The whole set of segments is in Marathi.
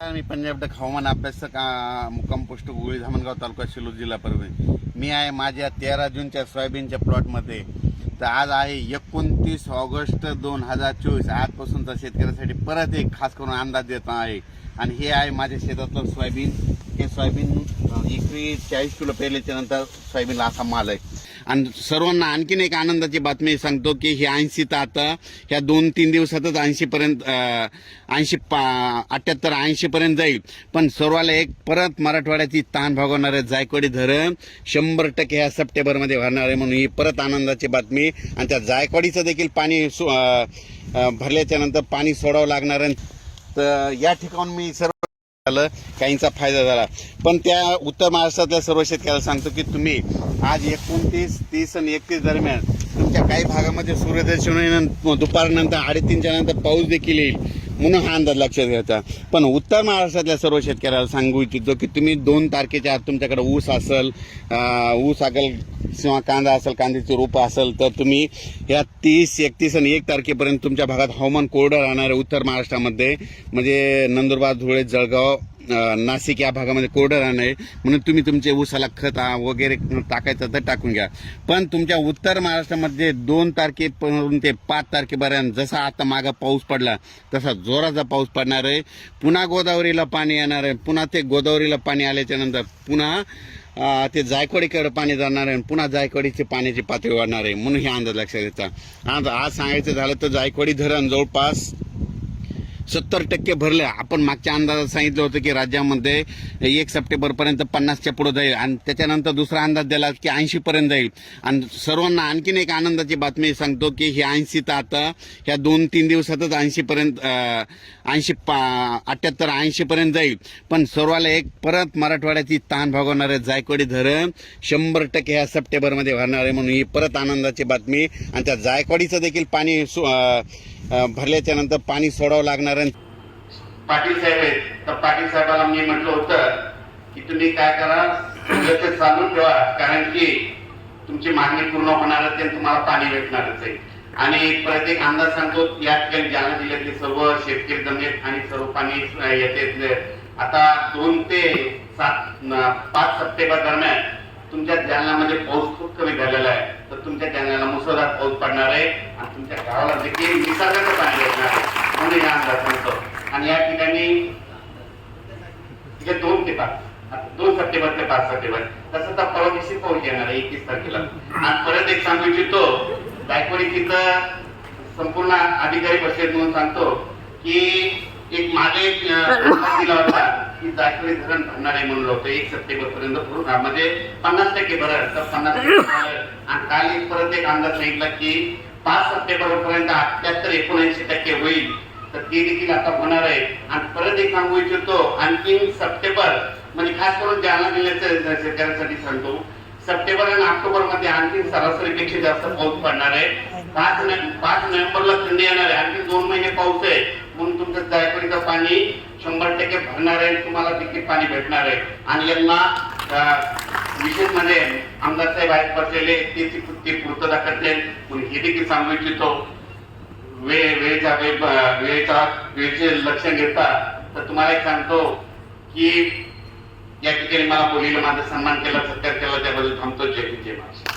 मी पंजाब डक हवामान अभ्यासक मुक्काम पोस्ट गोळी धामणगाव तालुका शिलूर जिल्हा परभणी. मी आहे माझ्या तेरा जूनच्या सोयाबीनच्या प्लॉटमध्ये. तर आज आहे एकोणतीस ऑगस्ट दोन हजार चोवीस. आजपासूनचा शेतकऱ्यासाठी परत एक खास करून अंदाज देत आहे. आणि हे आहे माझ्या शेतातलं सोयाबीन. हे सोयाबीन एकवीस चाळीस किलो पेरल्याच्या नंतर सोयाबीनला असा माल आहे. आणि सर्वांना आणखीन एक आनंदाची बातमी सांगतो की ही ऐंशी तर आता ह्या दोन तीन दिवसातच ऐंशीपर्यंत ऐंशी पा अठ्याहत्तर ऐंशीपर्यंत जाईल. पण सर्वाला एक परत मराठवाड्याची ताण भागवणार आहे जायकवाडी धरण शंभर टक्के ह्या सप्टेंबरमध्ये भरणार आहे म्हणून ही परत आनंदाची बातमी. आणि त्या जायकवाडीचं देखील पाणी सो- पाणी सोडावं लागणार आहे. तर या ठिकाणी मी सर्व झालं काहींचा फायदा झाला. पण त्या उत्तर महाराष्ट्रातल्या सर्व शेतकऱ्याला सांगतो की तुम्ही आज एकोणतीस तीस आणि एकतीस दरम्यान तुमच्या काही भागामध्ये सूर्यदर्शन होईन, दुपारनंतर अडीतीनच्या नंतर पाऊस देखील येईल. म्हणून हा अंदाज लक्षात घ्यायचा पण उत्तर महाराष्ट्रातल्या सर्व शेतकऱ्याला सांगू इच्छितो की तुम्ही दोन तारखेच्या आत तुमच्याकडे ऊस असेल ऊस असेल किंवा कांदा असेल कांद्याची रोपं असेल तर तुम्ही या तीस एकतीस आणि एक तारखेपर्यंत तुमच्या भागात हवामान कोरडं राहणार आहे उत्तर महाराष्ट्रामध्ये. म्हणजे नंदुरबार धुळे जळगाव नाशिक या भागामध्ये कोरडं राहणं आहे. म्हणून तुम्ही तुमचे ऊसाला खत वगैरे टाकायचं तर टाकून घ्या. पण तुमच्या उत्तर महाराष्ट्रामध्ये दोन तारखेपासून ते पाच तारखेपर्यंत जसा आता मागं पाऊस पडला तसा जोराचा पाऊस पडणार आहे. पुन्हा गोदावरीला पाणी येणार आहे. पुन्हा ते गोदावरीला पाणी आल्याच्यानंतर पुन्हा ते जायकवाडीकडे पाणी जाणार आहे. पुन्हा जायकवाडीची पाण्याची पातळी वाढणार आहे. म्हणून हे अंदाज लक्षात घ्यायचा आज आज सांगायचं झालं तर जायकवाडी धरण जवळपास सत्तर टक्के भरलं आपण मागच्या अंदाजात सांगितलं होतं की राज्यामध्ये एक सप्टेंबरपर्यंत पन्नासच्या पुढे जाईल आणि त्याच्यानंतर दुसरा अंदाज दिला की ऐंशीपर्यंत जाईल. आणि सर्वांना आणखीन एक आनंदाची बातमी सांगतो की ही ऐंशी तर आता ह्या दोन तीन दिवसातच ऐंशीपर्यंत ऐंशी पा अठ्याहत्तर ऐंशीपर्यंत जाईल. पण सर्वाला एक परत मराठवाड्याची ताण भागवणार आहे जायकवाडी धरण. शंभर टक्के ह्या सप्टेंबरमध्ये भरणार आहे म्हणून ही परत आनंदाची बातमी. आणि त्या जायकवाडीचं देखील पाणी सु भरल्याच्या नंतर पाणी सोडावं लागणार पाटील साहेब आहेत. तर पाटील साहेबाला मी म्हटलं होतं की तुम्ही काय करा ते चालू ठेवा. कारण की तुमची मागणी पूर्ण होणार आहे आणि तुम्हाला पाणी भेटणारच आहे. आणि प्रत्येक अंदाज सांगतो या ठिकाणी जालना जिल्ह्यातले सर्व शेतकरी जमिनीत आणि सर्व पाणी येते आता दोन ते सात पाच सप्टेंबर दरम्यान तुमच्या जालन्यामध्ये पाऊस खूप कमी झालेला आहे. तर तुमच्या जालन्याला मुसळधार पाऊस पडणार आहे आणि तुमच्या गावाला देखील निसर्गाचं पाणी भेटणार आहे. म्हणून हा अंदाज सांगतो आणि या ठिकाणी दोन ते पाच दोन सप्टेंबर ते पाच सप्टेंबर तसं तर परवा दिवशी पाऊस येणार आहे एकतीस तारखेला. आणि परत एक सांगू इच्छितो गायकवाडी तिथं संपूर्ण अधिकारी परिषद म्हणून सांगतो की एक मागे दिला होता. की जायकवाडी धरण भरणार आहे म्हणून होतं एक सप्टेंबर पर्यंत पूर्ण म्हणजे पन्नास टक्के भरल तर पन्नास टक्के. आणि काल एक परत एक अंदाज सांगितला की पाच सप्टेंबर पर्यंत अठ्याहत्तर एकोणऐंशी टक्के होईल. तर ते देखील आता होणार आहे. आणि परत एक सांगू इच्छितो आणखी सप्टेंबर म्हणजे खास करून जालना जिल्ह्याच्या शेतकऱ्यांसाठी सांगतो. सप्टेंबर आणि ऑक्टोबरमध्ये आणखी सरासरीपेक्षा जास्त पाऊस पडणार आहे. पाच पाच नोव्हेंबरला थंडी येणार आहे. आणखी दोन महिने पाऊस आहे. म्हणून तुमचं जायकवाडीचं पाणी शंभर टक्के भरणार आहे तुम्हाला तिथे पाणी भेटणार आहे. आणि यांना विशेष म्हणजे आमदार साहेब आहेत बसलेले ते ते पूर्तता करते म्हणून हे देखील सांगू इच्छितो वेळ वेळेचा वेळ वेळेचा वेळेचे लक्ष घेता तर तुम्हाला एक सांगतो की या ठिकाणी मला बोलीला माझा सन्मान केला सत्कार केला त्याबद्दल थांबतो. जय जय महाराष्ट्र.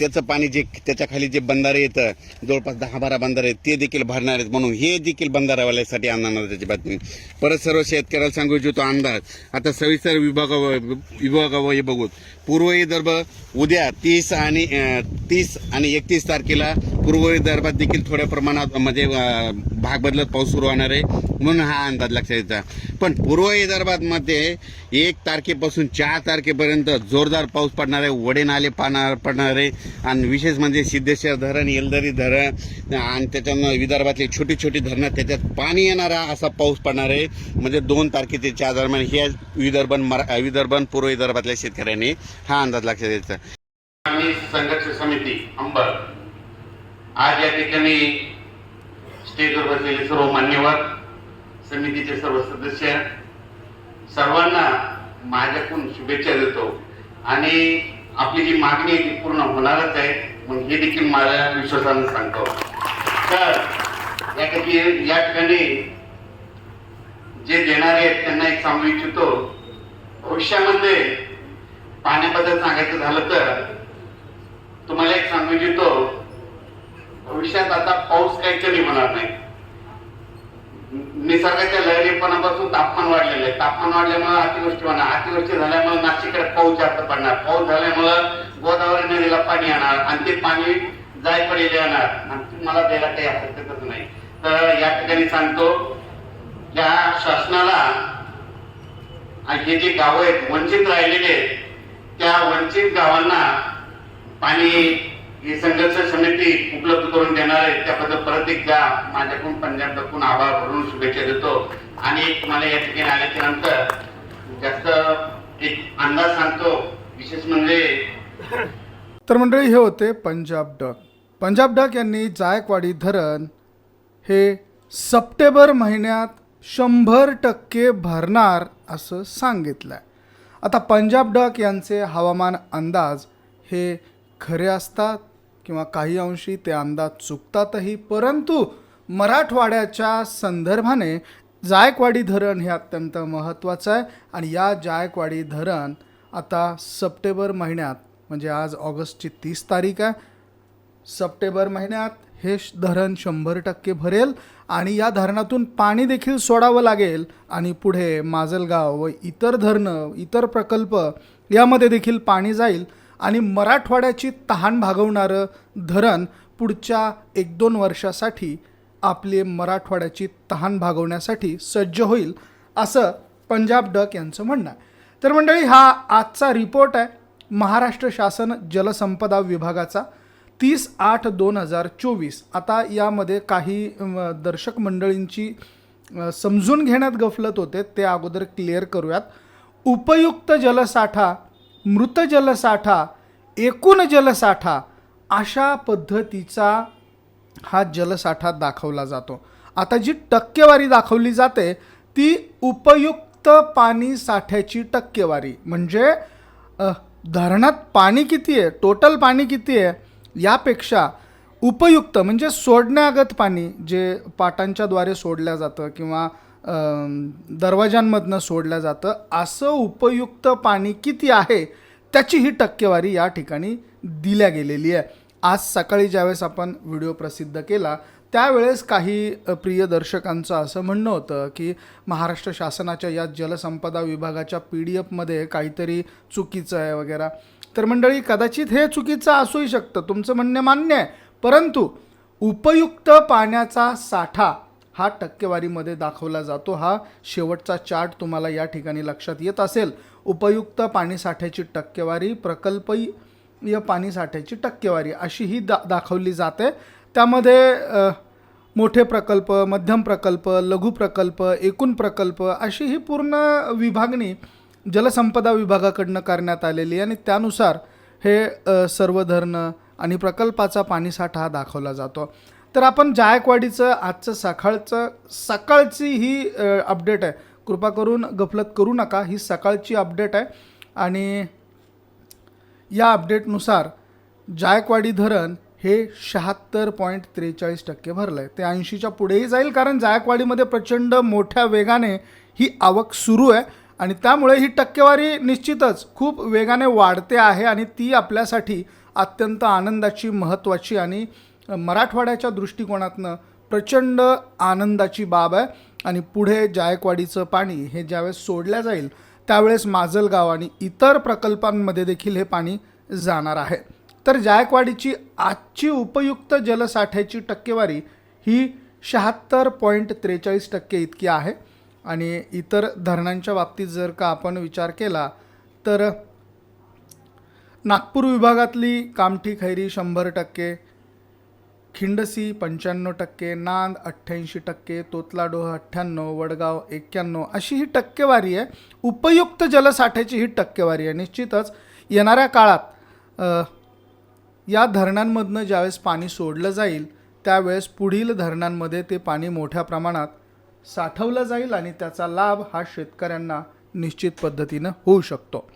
त्याचं पाणी जे त्याच्याखाली जे बंधारे येतं जवळपास दहा बारा बंधारे आहेत ते देखील भरणार आहेत म्हणून हे देखील बंधारावाल्यासाठी आणणार त्याची बातमी. परत सर्व शेतकऱ्याला सांगू इच्छितो अंदाज आता सविस्तर विभागावर विभागावर बघू पूर्व विदर्भ उद्या तीस आणि तीस आणि एकतीस तारखेला पूर्व विदर्भात देखील थोड्या प्रमाणात म्हणजे भाग बदलत पाऊस सुरू होणार आहे म्हणून हा अंदाज लक्षात येता. पण पूर्व विदर्भातमध्ये एक तारखेपासून चार तारखेपर्यंत जोरदार पाऊस पडणार आहे वडे नाले पाणार पडणार आहे आणि विशेष म्हणजे सिद्धेश्वर धरण येलदरी धरण आणि त्याच्यानं विदर्भातले छोटी छोटी धरणं त्याच्यात पाणी येणारा असा पाऊस पडणार आहे. म्हणजे दोन तारखेचे चार दरम्यान हे विदर्भ मरा विदर्भ पूर्व विदर्भातल्या शेतकऱ्यांनी हा अंदाज लक्षात द्यायचा आम्ही संघर्ष समिती अंबर आज या ठिकाणी स्टेजवर बसलेले सर्व मान्यवर समितीचे सर्व सदस्य सर्वांना माझ्याकडून शुभेच्छा देतो. आणि आपली जी मागणी आहे ती पूर्ण होणारच आहे म्हणून हे देखील माझ्या विश्वासानं सांगतो. तर या ठिकाणी या ठिकाणी जे देणारे आहेत त्यांना एक सांगू इच्छितो. भविष्यामध्ये पाण्याबद्दल सांगायचं झालं तर तुम्हाला एक सांगू इच्छितो. भविष्यात आता पाऊस काही कमी होणार नाही. निसर्गाच्या लहरीपणापासून तापमान वाढलेलं आहे. तापमान वाढल्यामुळे अतिवृष्टी होणार. अतिवृष्टी झाल्यामुळे नाशिककडे पाऊस जास्त पडणार. पाऊस झाल्यामुळे गोदावरी नदीला पाणी येणार. आणि ते पाणी जायकडे येणार. मला द्यायला काही हरकतच नाही. तर या ठिकाणी सांगतो या शासनाला हे जे गावं आहेत वंचित राहिलेले आहेत त्या वंचित गावांना पाणी ही संघर्ष समिती उपलब्ध करून देणार आहे. त्याबद्दल परत एकदा माझ्याकडून पंजाबकडून आभार भरून शुभेच्छा देतो. आणि तुम्हाला या ठिकाणी आल्याच्यानंतर जास्त एक अंदाज सांगतो. विशेष म्हणजे तर मंडळी हे होते पंजाब डक. पंजाब डक यांनी जायकवाडी धरण हे सप्टेंबर महिन्यात शंभर टक्के भरणार असं सांगितलं आहे आता पंजाब डक यांचे हवामान अंदाज हे खरे असतात किंवा काही अंशी ते अंदाज चुकतातही परंतु मराठवाड्याच्या संदर्भाने जायकवाडी धरण हे अत्यंत महत्त्वाचं आहे आणि या जायकवाडी धरण आता सप्टेंबर महिन्यात म्हणजे आज ऑगस्टची तीस तारीख आहे सप्टेंबर महिन्यात हे श- धरण शंभर टक्के भरेल आणि या धरणातून पाणी देखील सोडावं लागेल आणि पुढे माजलगाव व इतर धरणं इतर प्रकल्प यामध्ये देखील पाणी जाईल. आणि मराठवाड्याची तहान भागवणारं धरण पुढच्या एक दोन वर्षासाठी आपली मराठवाड्याची तहान भागवण्यासाठी सज्ज होईल असं पंजाब डक यांचं म्हणणं आहे. तर मंडळी हा आजचा रिपोर्ट आहे. महाराष्ट्र शासन जलसंपदा विभागाचा. तीस आठ दोन हजार चोवीस. आता यामध्ये काही दर्शक मंडळींची समजून घेण्यात गफलत होते. ते अगोदर क्लिअर करूयात. उपयुक्त जलसाठा मृत जलसाठा एकूण जलसाठा अशा पद्धतीचा हा जलसाठा दाखवला जातो. आता जी टक्केवारी दाखवली जाते ती उपयुक्त पाणी साठ्याची टक्केवारी. म्हणजे धरणात पाणी किती आहे टोटल पाणी किती आहे यापेक्षा उपयुक्त म्हणजे सोडण्यागत पाणी जे पाटांच्याद्वारे सोडलं जातं किंवा दरवाजांमधनं सोडलं जातं. असं उपयुक्त पाणी किती आहे त्याची ही टक्केवारी या ठिकाणी दिल्या गेलेली आहे. आज सकाळी ज्यावेळेस आपण व्हिडिओ प्रसिद्ध केला त्यावेळेस काही प्रिय दर्शकांचं असं म्हणणं होतं की महाराष्ट्र शासनाच्या या जलसंपदा विभागाच्या पी डी एफमध्ये काहीतरी चुकीचं आहे वगैरे. तर मंडळी कदाचित हे चुकीचं असूही शकतं. तुमचं म्हणणे मान्य आहे. परंतु उपयुक्त पाण्याचा साठा हा टक्केवारीमध्ये दाखवला जातो. हा शेवटचा चार्ट तुम्हाला या ठिकाणी लक्षात येत असेल. उपयुक्त पाणीसाठ्याची टक्केवारी प्रकल्पीय या पाणीसाठ्याची टक्केवारी अशी ही दा दाखवली जाते. त्यामध्ये मोठे प्रकल्प मध्यम प्रकल्प लघु प्रकल्प एकूण प्रकल्प अशी ही पूर्ण विभागणी जलसंपदा विभागाकडनं करण्यात आलेली आहे आणि त्यानुसार हे सर्व धरणं आणि प्रकल्पाचा पाणीसाठा हा दाखवला जातो. तर आपण जायकवाडीचं आजचं सकाळचं सकाळची ही अपडेट आहे. कृपा करून गफलत करू नका. ही सकाळची अपडेट आहे. आणि या अपडेटनुसार जायकवाडी धरण हे शहात्तर पॉईंट त्रेचाळीस टक्के भरलं आहे ते ऐंशीच्या पुढेही जाईल कारण जायकवाडीमध्ये प्रचंड मोठ्या वेगाने ही आवक सुरू आहे. आणि त्यामुळे ही टक्केवारी निश्चितच खूप वेगाने वाढते आहे आणि ती आपल्यासाठी अत्यंत आनंदाची महत्त्वाची आणि मराठवाड्याच्या दृष्टिकोनातनं प्रचंड आनंदाची बाब आहे. आणि पुढे जायकवाडीचं पाणी हे ज्यावेळेस सोडल्या जाईल त्यावेळेस माजलगाव आणि इतर प्रकल्पांमध्ये देखील हे पाणी जाणार आहे. तर जायकवाडीची आजची उपयुक्त जलसाठ्याची टक्केवारी ही शहात्तर पॉईंट त्रेचाळीस टक्के इतकी आहे. आणि इतर धरणांच्या बाबतीत जर का आपण विचार केला तर नागपूर विभागातली कामठी खैरी शंभर टक्के खिंडसी पंच्याण्णव टक्के नांद अठ्ठ्याऐंशी टक्के तोतलाडोह अठ्ठ्याण्णव वडगाव एक्क्याण्णव अशी ही टक्केवारी आहे. उपयुक्त जलसाठ्याची ही टक्केवारी आहे. निश्चितच येणाऱ्या काळात या धरणांमधनं ज्यावेळेस पाणी सोडलं जाईल त्यावेळेस पुढील धरणांमध्ये ते पाणी मोठ्या प्रमाणात साठवलं जाईल आणि त्याचा लाभ हा शेतकऱ्यांना निश्चित पद्धतीनं होऊ शकतो.